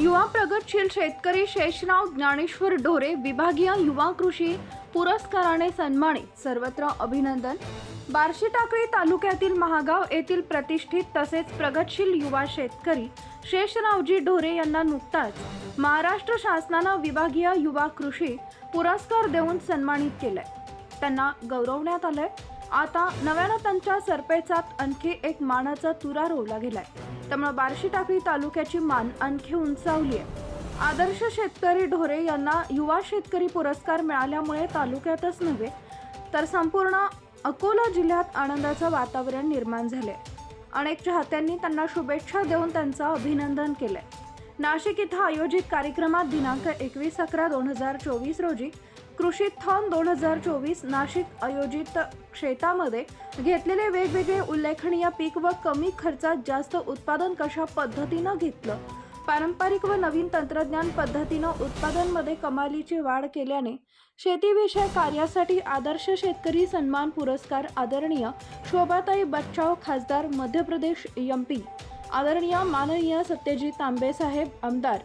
युवा प्रगतशील शेतकरी शेषराव ज्ञानेश्वर ढोरे विभागीय युवा कृषी पुरस्काराने सन्मानित. सर्वत्र अभिनंदन. बार्शी टाकळी तालुक्यातील महागाव येथील प्रतिष्ठित तसेच प्रगतशील युवा शेतकरी शेषरावजी ढोरे यांना नुकताच महाराष्ट्र शासनानं विभागीय युवा कृषी पुरस्कार देऊन सन्मानित केलंय. त्यांना गौरवण्यात आलंय. आता नव्यानं त्यांच्या सरपेचात आणखी एक मानाचा तुरा रोवला गेलाय. त्यामुळे बार्शी टाकळी तालुक्याची मान आणखी उंचावली आहे. आदर्श शेतकरी ढोरे यांना युवा शेतकरी पुरस्कार मिळाल्यामुळे तालुक्यातच नव्हे तर संपूर्ण अकोला जिल्ह्यात आनंदाचं वातावरण निर्माण झाले अनेक चाहत्यांनी त्यांना शुभेच्छा देऊन त्यांचं अभिनंदन केलंय. नाशिक इथं आयोजित कार्यक्रमात दिनांक एकवीस अकरा दोन हजार चोवीस रोजी कृषी थॉन दोन हजार चोवीस नाशिक आयोजित शेतामध्ये घेतलेले वेगवेगळे उल्लेखनीय पीक व कमी खर्चात जास्त उत्पादन कशा पद्धतीनं घेतलं? पारंपरिक व नवीन तंत्रज्ञान पद्धतीनं उत्पादनमध्ये कमालीची वाढ केल्याने शेतीविषयक कार्यासाठी आदर्श शेतकरी सन्मान पुरस्कार आदरणीय शोभाताई बच्चाव खासदार मध्य प्रदेश एम पी. आदरणीय माननीय सत्यजित तांबे साहेब आमदार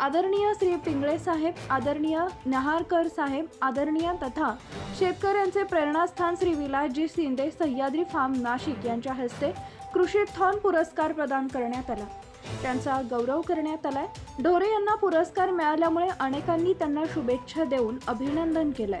आदरणीय श्री पिंगळे साहेब आदरणीय नहारकर साहेब आदरणीय तथा शेतकऱ्यांचे प्रेरणास्थान श्री विलासजी शिंदे सह्याद्री फार्म नाशिक यांच्या हस्ते कृषी थॉन पुरस्कार प्रदान करण्यात आला. त्यांचा गौरव करण्यात आलाय. ढोरे यांना पुरस्कार मिळाल्यामुळे अनेकांनी त्यांना शुभेच्छा देऊन अभिनंदन केलंय.